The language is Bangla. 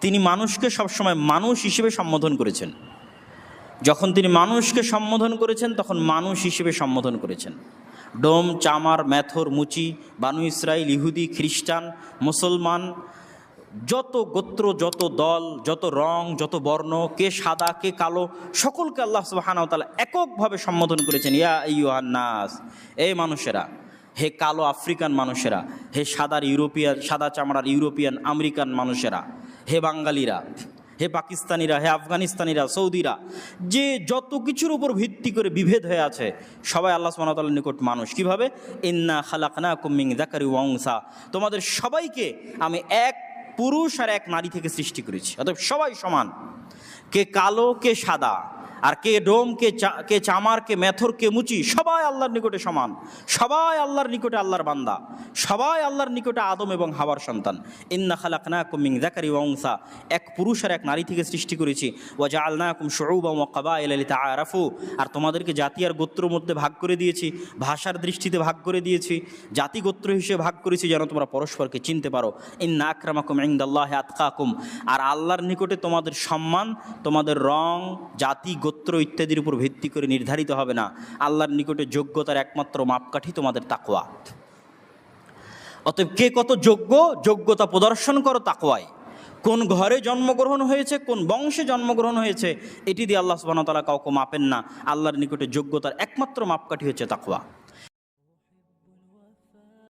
তিনি মানুষকে সবসময় মানুষ হিসেবে সম্বোধন করেছেন। যখন তিনি মানুষকে সম্বোধন করেছেন, তখন মানুষ হিসেবে সম্বোধন করেছেন। ডোম, চামার, ম্যাথর, মুচি, বানু ইসরায়েল ইহুদি, খ্রিস্টান, মুসলমান, যত গোত্র, যত দল, যত রং, যত বর্ণ, কে সাদা, কে কালো, সকলকে আল্লাহ সুবাহানাও তালা এককভাবে সম্বোধন করেছেন। ইয়া ইউহান্নাস এই মানুষেরা, হে কালো আফ্রিকান মানুষেরা, হে সাদার ইউরোপিয়ান, সাদা চামড়ার ইউরোপিয়ান, আমেরিকান মানুষেরা হে বাঙালিরা, হে পাকিস্তানিরা, হে আফগানিস্তানিরা, সৌদিরা, যে যত কিছুর উপর ভিত্তি করে বিভেদ হয়ে আছে, সবাই আল্লাহ সুবহানাহু নিকট মানুষ। কীভাবে? ইন্না খালাকনা কুমিং জাকারি ওয়াংসা তোমাদের সবাইকে আমি এক পুরুষ আর এক নারী থেকে সৃষ্টি করেছি, অতএব সবাই সমান। কে কালো, কে সাদা আর কে ডোম, কে কে চামার, কে মেথর, কে মুচি, সবাই আল্লাহর নিকটে সমান। সবাই আল্লাহর নিকটে আল্লাহর বান্দা। সবাই আল্লাহর নিকটে আদম এবং হাওয়ার সন্তান। ইন্না খালাকনা কুমিং জাকারি ওয়াংসা এক পুরুষ আর এক নারী থেকে সৃষ্টি করেছি। ও ওয়াজা আলনা কুম শৌবা ওয়াকাবা এলালিতা আরাফু আর তোমাদেরকে জাতি আর গোত্র মধ্যে ভাগ করে দিয়েছি, ভাষার দৃষ্টিতে ভাগ করে দিয়েছি, জাতি গোত্র হিসেবে ভাগ করেছি যেন তোমরা পরস্পরকে চিনতে পারো। ইন্না আক্রামাকুম ইংদাল্লাহ আতকাকুম। আর আল্লাহর নিকটে তোমাদের সম্মান, তোমাদের রং, জাতি গোত্র ইত্যাদির উপর ভিত্তি করে নির্ধারিত হবে না। আল্লাহর নিকটে যোগ্যতার একমাত্র মাপকাঠি তোমাদের তাকোয়াত অতএব কে কত যোগ্য, যোগ্যতা প্রদর্শন করো তাকোয়ায় কোন ঘরে জন্মগ্রহণ হয়েছে, কোন বংশে জন্মগ্রহণ হয়েছে, এটি দিয়ে আল্লাহ সুবাহ তালা কাউকে মাপেন না। আল্লাহর নিকটে যোগ্যতার একমাত্র মাপকাঠি হচ্ছে তাকওয়া।